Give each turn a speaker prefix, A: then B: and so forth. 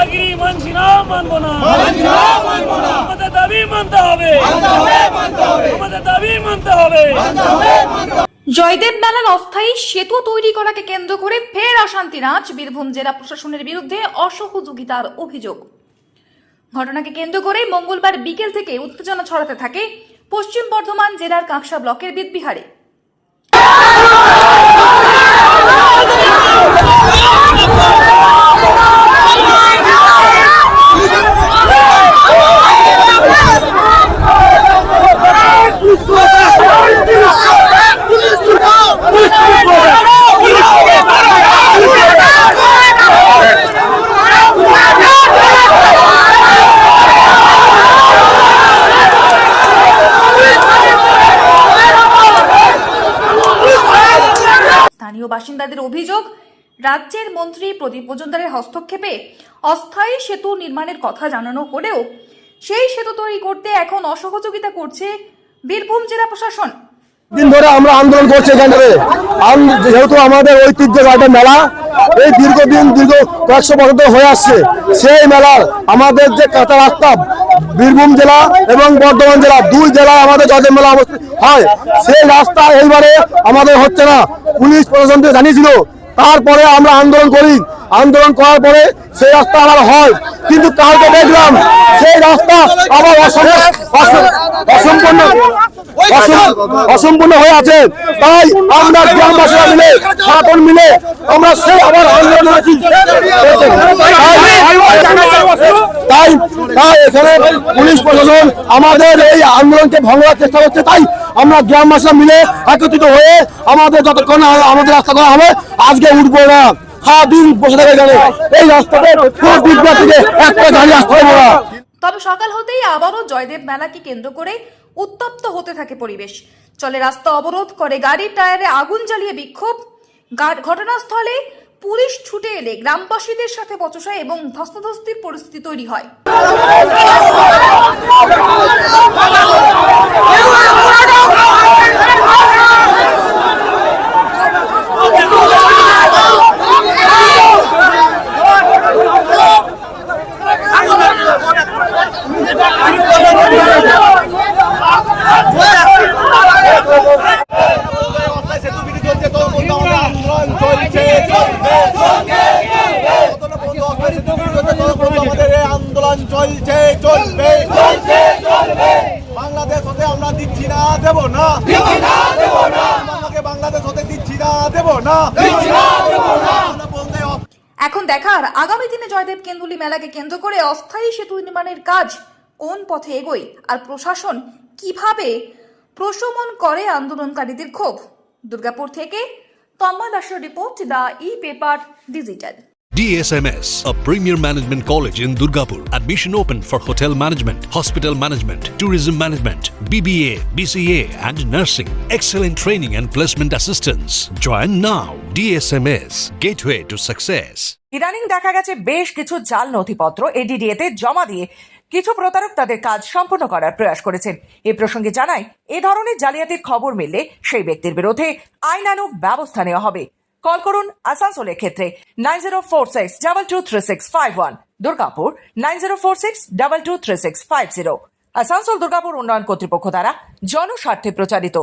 A: দাদাগিরি মানছি না মানবো না। আমাদের দাবি মানতে হবে। আমাদের দাবি মানতে হবে।
B: জয়দেব মেলার অস্থায়ী সেতু তৈরি করাকে কেন্দ্র করে ফের অশান্তি রাজ বীরভূম জেলা প্রশাসনের বিরুদ্ধে অসহযোগিতার অভিযোগ। ঘটনাকে কেন্দ্র করে মঙ্গলবার বিকেল থেকে উত্তেজনা ছড়াতে থাকে পশ্চিম বর্ধমান জেলার কাঁকসা ব্লকের বিদবিহারে স্থানীয় বাসিন্দাদের অভিযোগ, রাজ্যের মন্ত্রী প্রদীপ মজুমদারের হস্তক্ষেপে অস্থায়ী সেতু নির্মাণের কথা জানানো হলেও সেই সেতু তৈরি করতে এখন অসহযোগিতা করছে বীরভূম জেলা প্রশাসন।
C: দিন ধরে আমরা আন্দোলন করছি এখানে আম- যেহেতু আমাদের ঐতিহ্যবাহী মেলা, এই দীর্ঘদিন দীর্ঘ কয়েকশো বছর ধরে হয়ে আসছে। সেই মেলার আমাদের যে কাঁচা রাস্তা, বীরভূম জেলা এবং বর্ধমান জেলা, দুই জেলায় আমাদের জয়দেব মেলা অবস্থিত হয়। সেই রাস্তা এইবারে আমাদের হচ্ছে না, পুলিশ প্রশাসনকে জানিয়েছিল। তারপরে আমরা আন্দোলন করি। আন্দোলন করার পরে সেই রাস্তা আবার হয়। কিন্তু কালকে দেখলাম, সেই রাস্তা আবার অসম- অসম- অসম্পূর্ণ অসম- অসম্পূর্ণ হয়ে আছে। তাই আমরা গ্রামবাসীরা মিলে সারাতন মিলে আমরা সেই আবার আন্দোলন আছি তাই তাই এখানে পুলিশ প্রশাসন আমাদের এই আন্দোলনকে ভঙ্গ করার চেষ্টা করছে। তাই আমরা গ্রামবাসীরা মিলে একত্রিত হয়ে আমাদের যতক্ষণ আমাদের রাস্তা করা হবে আজকে উঠবো না। সারাদিন বসে থাকে এখানে। এই রাস্তাতে কোনো বিদ্যা থেকে একটা গাড়ি আসতে পারব না
B: তবে সকাল হতেই আবারও জয়দেব মেলাকে কেন্দ্র করে উত্তপ্ত হতে থাকে পরিবেশ। চলে রাস্তা অবরোধ করে গাড়ির টায়ারে আগুন জ্বালিয়ে বিক্ষোভ। ঘটনাস্থলে পুলিশ ছুটে এলে গ্রামবাসীদের সাথে বচসা এবং ধস্তাধস্তির পরিস্থিতি তৈরি হয়
D: অস্থায়ী সেতু বিধি চলছে ততক্ষণ আমাদের আন্দোলন চলছে চলবে চলছে ততক্ষণ আমাদের এই আন্দোলন চলছে চলবে। বাংলাদেশ হতে আমরা দিচ্ছি না দেব না। আমাকে বাংলাদেশ হতে দিচ্ছি না দেব না।
B: এখন দেখার আগামী দিনে জয়দেব কেন্দুলি মেলাকে কেন্দ্র করে অস্থায়ী সেতু নির্মাণের কাজ কোন পথে এগোয় আর প্রশাসন কীভাবে প্রশমন করে আন্দোলনকারীদের ক্ষোভ? দুর্গাপুর থেকে তন্ময় দাসের report the e paper digital
E: DSMS, a premier management college in Durgapur. Admission open for hotel management, hospital management, tourism management, BBA, BCA, and nursing. Excellent training and placement assistance. Join now. DSMS, gateway to success.
F: ইদানিং দেখা গেছে বেশ কিছু জাল নথিপত্র এডিডিএতে জমা দিয়ে কিছু প্রতারক তাদের কাজ সম্পন্ন করার প্রয়াস করেছেন। এ প্রসঙ্গে জানায়, এ ধরনের জালিয়াতির খবর মিললে সেই ব্যক্তির বিরুদ্ধে আইনানুগ ব্যবস্থা নেওয়া হবে। কল করুন আসানসোলের ক্ষেত্রে nine zero four six, double two three six five one, Durgapur nine zero four six, double two three six five zero. Asansol, Durgapur উন্নয়ন কর্তৃপক্ষ দ্বারা জনস্বার্থে প্রচারিত